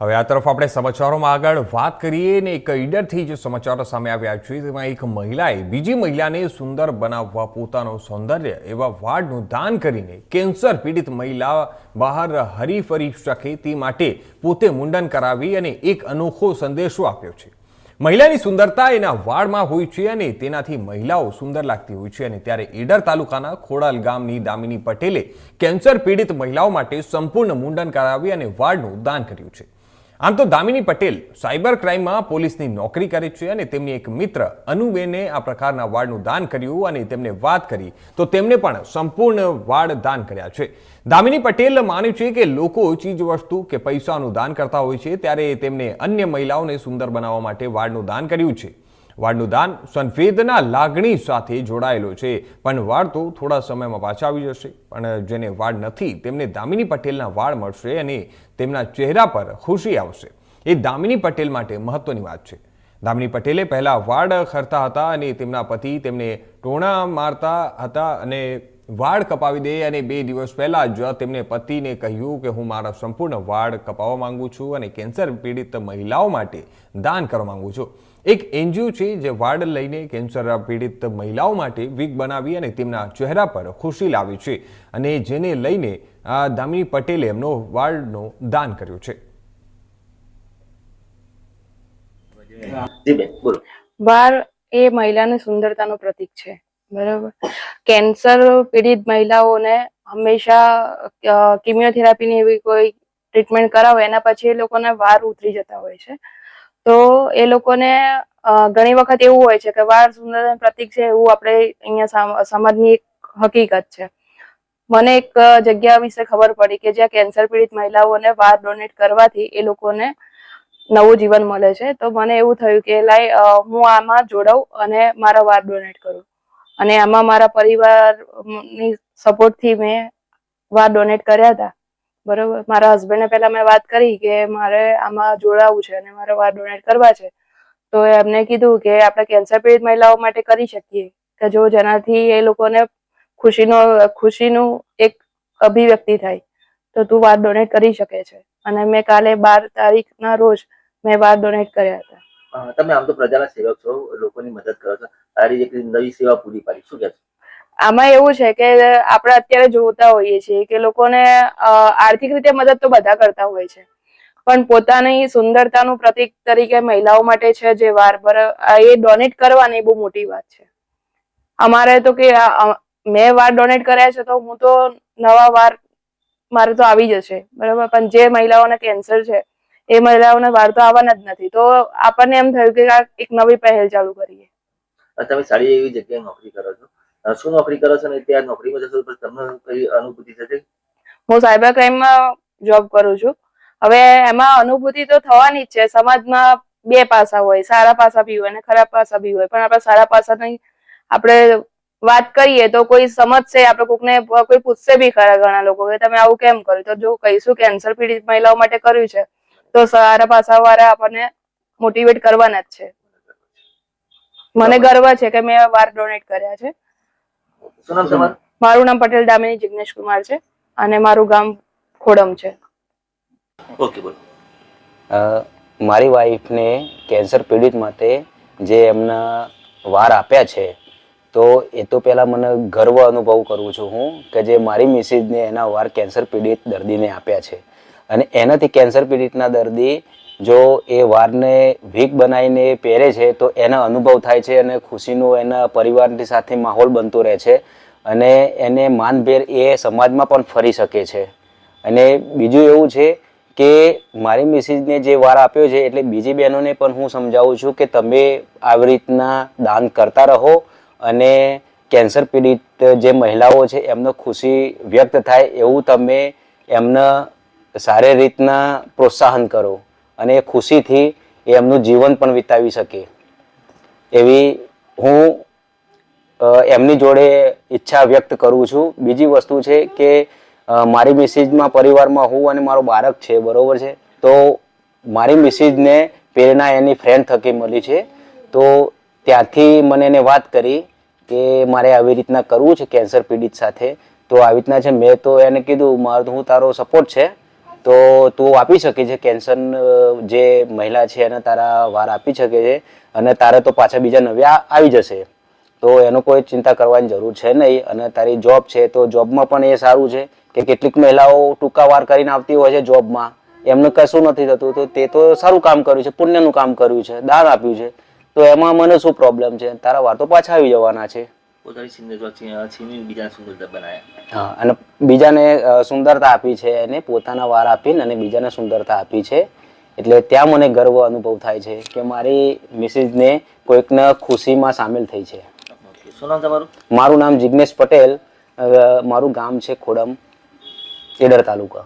હવે આ તરફ આપણે સમાચારોમાં આગળ વાત કરીએ ને એક ઈડરથી જે સમાચારો સામે આવ્યા છે. તેમાં એક મહિલાએ બીજી મહિલાને સુંદર બનાવવા પોતાનું સૌંદર્ય એવા વાળનું દાન કરીને કેન્સર પીડિત મહિલા બહાર હરીફરી શકે તે માટે પોતે મુંડન કરાવી અને એક અનોખો સંદેશો આપ્યો છે. મહિલાની સુંદરતા એના વાળમાં હોય છે અને તેનાથી મહિલાઓ સુંદર લાગતી હોય છે અને ત્યારે ઈડર તાલુકાના ખોડાલ ગામની દામિની પટેલે કેન્સર પીડિત મહિલાઓ માટે સંપૂર્ણ મુંડન કરાવી અને વાળનું દાન કર્યું છે. આમ તો દામિની પટેલ સાયબર ક્રાઇમમાં પોલીસની નોકરી કરે છે અને તેમની એક મિત્ર અનુબેને આ પ્રકારના વાળનું દાન કર્યું અને તેમને વાત કરી, તો તેમને પણ સંપૂર્ણ વાળ દાન કર્યા છે. દામિની પટેલ માને છે કે લોકો ચીજ વસ્તુ કે પૈસાનું દાન કરતા હોય છે, ત્યારે તેમને અન્ય મહિલાઓને સુંદર બનાવવા માટે વાળનું દાન કર્યું છે. વાળનું દાન સંવેદના લાગણી સાથે જોડાયેલો છે. પણ વાળ તો થોડા સમયમાં પાછા આવી જશે. પણ જેને વાળ નથી, તેમને દામિની પટેલના વાળ મળશે અને તેમના ચહેરા પર ખુશી આવશે. એ દામિની પટેલ માટે મહત્વની વાત છે. દામિની પટેલે પહેલાં વાળ ખરતા હતા અને તેમના પતિ તેમને ટોણા મારતા હતા અને વાળ કપાવી દે અને બે દિવસ પહેલા જ તેમને પતિને કહ્યું કે હું મારા સંપૂર્ણ વાળ કપાવવા માંગુ છું અને કેન્સર પીડિત મહિલાઓ માટે દાન કરવા માંગુ છું. એક એનજીઓ છે જે વાળ લઈને કેન્સર પીડિત મહિલાઓ માટે વીક બનાવી અને તેમના ચહેરા પર ખુશી લાવી છે અને જેને લઈને આ દામિની પટેલે એમનો વાળનું દાન કર્યું છે. વાળ એ મહિલાની સુંદરતાનું પ્રતીક છે. બરાબર. કેન્સર પીડિત મહિલાઓને હંમેશા કિમિયોથેરાપીની એવી કોઈ ટ્રીટમેન્ટ કરાવે, એના પછી એ લોકોને વાર ઉતરી જતા હોય છે. તો એ લોકોને ઘણી વખત એવું હોય છે કે વાર સુંદર પ્રતિક છે એવું આપણે અહીંયા સામ- સમાજની એક હકીકત છે. મને એક જગ્યા વિશે ખબર પડી કે જ્યાં કેન્સર પીડિત મહિલાઓને વાર ડોનેટ કરવાથી એ લોકોને નવું જીવન મળે છે. તો મને એવું થયું કે લાઈ હું આમાં જોડાઉં અને મારા વાર ડોનેટ કરું. અને આમાં મારા પરિવારની સપોર્ટથી મેં વા ડોનેટ કર્યા હતા. બરોબર? મારા હસબન્ડને પહેલા મેં વાત કરી કે મારે આમાં જોડાવું છે અને મારે વાર ડોનેટ કરવા છે. તો એમને કીધું કે આપણે કેન્સર પીડિત મહિલાઓ માટે કરી શકીએ. કે જો જેનાથી એ લોકોને ખુશીનો, ખુશીનું એક અભિવ્યક્તિ થાય, તો તું વાર ડોનેટ કરી શકે છે. અને મેં કાલે બાર તારીખના રોજ મેં વાર ડોનેટ કર્યા હતા. તમે આમ તો પ્રજાના સેવક છો, લોકોની મદદ કરો છો. સારી એક નવી સેવા પૂરી પાડી. શું કહેશો આમાં એવું છે કે આપણે અત્યારે જોતા હોઈએ છીએ કે લોકોને આર્થિક રીતે મદદ તો બધા કરતા હોય છે. પણ પોતાની સુંદરતાનું પ્રતીક તરીકે મહિલાઓ માટે છે જે વાર પર એ ડોનેટ કરવાની બહુ મોટી વાત છે. અમારે તો કે મેં વાર ડોનેટ કર્યા છે તો હું તો નવા વાર, મારે તો આવી જશે બરાબર? પણ જે મહિલાઓને કેન્સર છે એ મહિલાઓને વાર તો આવવાના જ નથી. તો આપણને એમ થયું કે એક નવી પહેલ ચાલુ કરીએ. તમે સારી એવી જગ્યાએ નોકરી કરો છો. શું નોકરી કરો છો અને ત્યાં નોકરીમાં જશો તો તમને કઈ અનુભૂતિ થશે? હું સાયબર ક્રાઇમમાં જોબ કરું છું. હવે એમાં અનુભૂતિ તો થવાની જ છે. સમાજમાં બે પાસા હોય. સારા પાસા બી હોય અને ખરાબ પાસા બી હોય. પણ આપણે સારા પાસાની આપણે વાત કરીએ તો કોઈ સમજશે. આપણે કોકને કોઈ પૂછશે બી ખરા ઘણા લોકો કે તમે આવું કેમ કર્યું? તો જો કહીશું કેન્સર પીડિત મહિલાઓ માટે કર્યું છે. તો સારા પાછા વાળા આપણને મોટિવેટ કરવાના જ છે. મને ગર્વ છે કે મેં વાર ડોનેટ કર્યા છે. મારું નામ પટેલ દામિની જિગ્નેશ કુમાર છે અને મારું ગામ ખોડમ છે. ઓકે બોલો. મારી વાઈફને કેન્સર પીડિત માટે જે એમના વાર આપ્યા છે તો એ તો પહેલાં મને ગર્વ અનુભવ કરું છું હું કે જે મારી મિસિસને એના વાર કેન્સર પીડિત દર્દીને આપ્યા છે. અને એનાથી કેન્સર પીડિતના દર્દી જો એ વારને વીક બનાવીને પહેરે છે, તો એના અનુભવ થાય છે અને ખુશીનો એના પરિવારની સાથે માહોલ બનતો રહે છે અને એને માનભેર એ સમાજમાં પણ ફરી શકે છે. અને બીજું એવું છે કે મારી મિસિસને જે વાર આપ્યો છે, એટલે બીજી બહેનોને પણ હું સમજાવું છું કે તમે આવી રીતના દાન કરતા રહો અને કેન્સર પીડિત જે મહિલાઓ છે, એમનો ખુશી વ્યક્ત થાય એવું તમે એમને સારી રીતના પ્રોત્સાહન કરો અને એ ખુશીથી એ એમનું જીવન પણ વિતાવી શકે. એવી હું એમની જોડે ઈચ્છા વ્યક્ત કરું છું. બીજી વસ્તુ છે કે મારી મિસિજમાં પરિવારમાં હું અને મારો બાળક છે, બરોબર છે? તો મારી મિસિજને પ્રેરણા એની ફ્રેન્ડ થકી મળી છે. તો ત્યાંથી મને એને વાત કરી કે મારે આવી રીતના કરવું છે કેન્સર પીડિત સાથે. તો આવી રીતના છે. મેં તો એને કીધું, મારું હું તારો સપોર્ટ છે. તો તું આપી શકે છે કેન્સર જે મહિલા છે એને તારા વાર આપી શકે છે અને તારે તો પાછા બીજા નવ્યા આવી જશે. તો એનો કોઈ ચિંતા કરવાની જરૂર છે નહીં અને તારી જોબ છે તો જોબમાં પણ એ સારું છે કે કેટલીક મહિલાઓ ટૂંકા વાર કરીને આવતી હોય છે જોબમાં એમને કશું નથી થતું, તો તે તો સારું કામ કર્યું છે, પુણ્યનું કામ કર્યું છે, દાન આપ્યું છે. તો એમાં મને શું પ્રોબ્લેમ છે? તારા વાર તો પાછા આવી જવાના છે. પોતાની સુંદરતા છીન- બીજાને સુંદરતા બનાવ્યા હા અને બીજાને સુંદરતા આપી છે એને પોતાના વાર આપીને અને બીજાને સુંદરતા આપી છે. એટલે ત્યાં મને ગર્વ અનુભવ થાય છે કે મારી મિસિસને કોઈકને ખુશીમાં સામેલ થઈ છે. શું નામ તમારું? મારું નામ જિગ્નેશ પટેલ. મારું ગામ છે ખોડમ કેડર તાલુકા.